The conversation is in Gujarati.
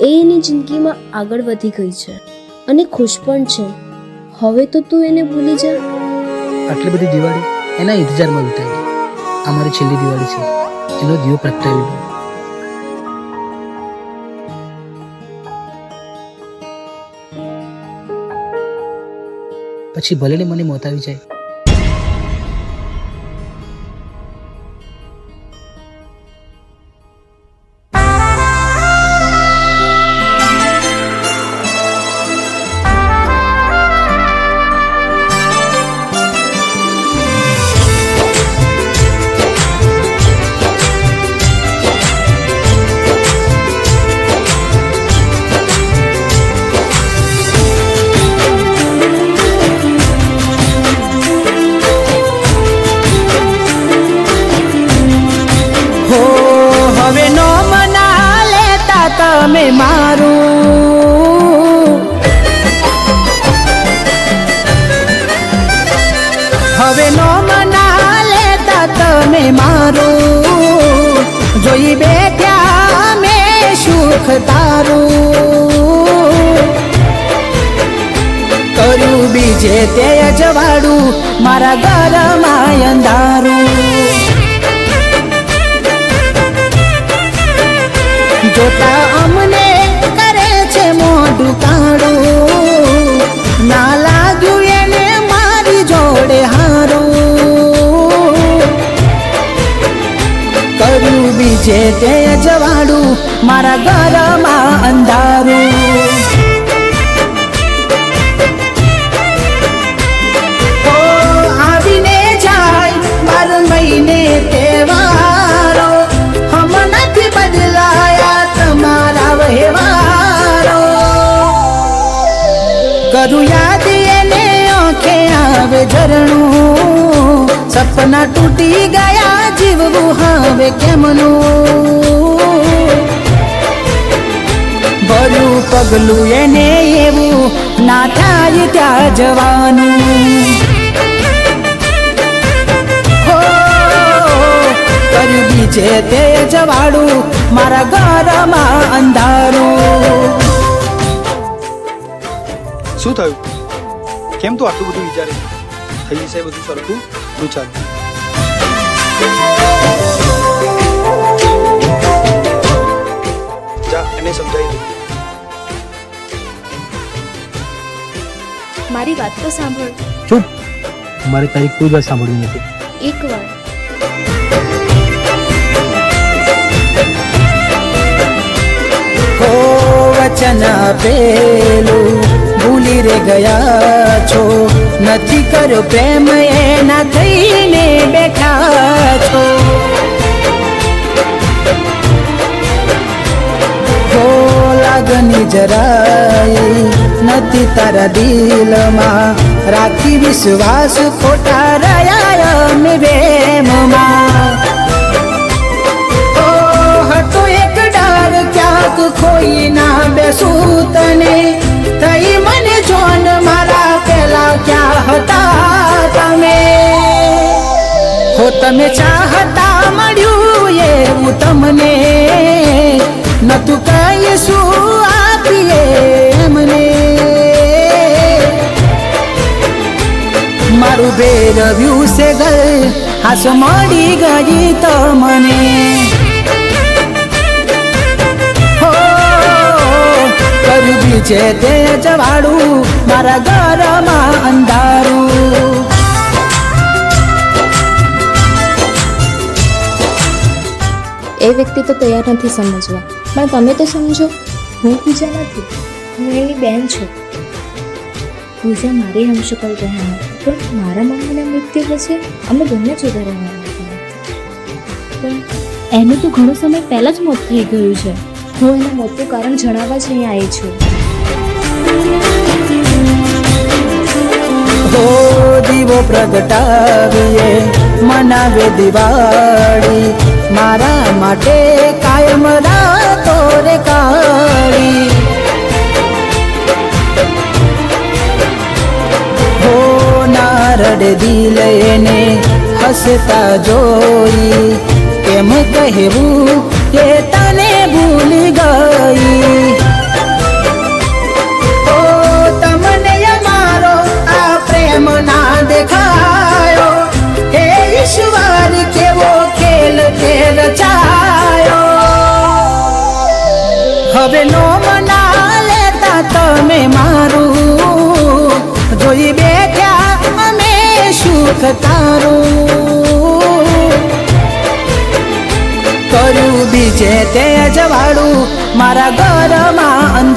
એ એની જિંદગીમાં આગળ વધી ગઈ છે અને ખુશ પણ છે. હવે તો તું એને ભૂલી જા. આટલી બધી દિવાળી એના ઇંતજારમાં વિતાવી. આ મારી છેલ્લી દિવાળી છે. એનો દીવો પ્રગટાવી દઉં પછી ભલે ને મને મોત આવી જાય. બેઠ્યા મેં સુખ તારું. કર્યું બીજે તે જવાડું મારા ઘરમાં બીજે તે જવાડું મારા ઘરમાં અંધારું. કરું યાદ એને આંખે આવે ઝરણું. સપના તૂટી ગયા જીવવું હવે કેમનું? ભર્યું પગલું એને એવું ના થાય ત્યાં જવાનું. કર્યું બીજે તે જવાડું મારા ઘરમાં અંધારું. શું થયું? કેમ તું આટલું બધું વિચારે છે? થઈ જશે બધું સરખું? તું એને સમજાવી દે. મારી વાત તો સાંભળ. ચૂપ. મારે તારી કોઈ વાત સાંભળવી નથી. એકવાર હો વચન પેલું ભૂલી રે ગયા છો. નથી કરો પ્રેમ એના થઈને બેઠા છો. હો લાગણી જરાય નથી તારા દિલમાં. રાખી વિશ્વાસ ખોટા રહ્યા પ્રેમમાં. તમે ચાહતા મળ્યું એવું તમને નતું કઈ શું આપીએ એમને. મારું ભેરવ્યું છે ઘર હાસ મળી ગઈ તમને. હો કર્યું બીજે તે જવાડું મારા ઘરમાં અંધારું. એ વ્યક્તિ તો તૈયાર નથી સમજવા. પણ તમે તો સમજો, હું પૂજા નથી, હું એની બેન છું. પૂજા મારી હમશકલ રહેવાનું પણ મારા મમ્મીના મૃત્યુ પછી અમે બંને જુદા રહેવાના પણ એનું તો ઘણો સમય પહેલાં જ મોત થઈ ગયું છે. હું એના મોતનું કારણ જણાવવા જ અહીં આવી છું. હો દીવો પ્રગટાવીએ, મનાવે દિવાળી. મારા માટે કાયમ રાતો રે કાળી. હો નારડ દિલ એને હસતા જોઈ, કેમ કહેવું કે તને ભૂલી ગઈ. નો મના લેતા તમે મારું. જોઈ બેઠ્યા અમે સુખ તારું. કર્યું બીજે તે જવાડું મારા ઘરમાં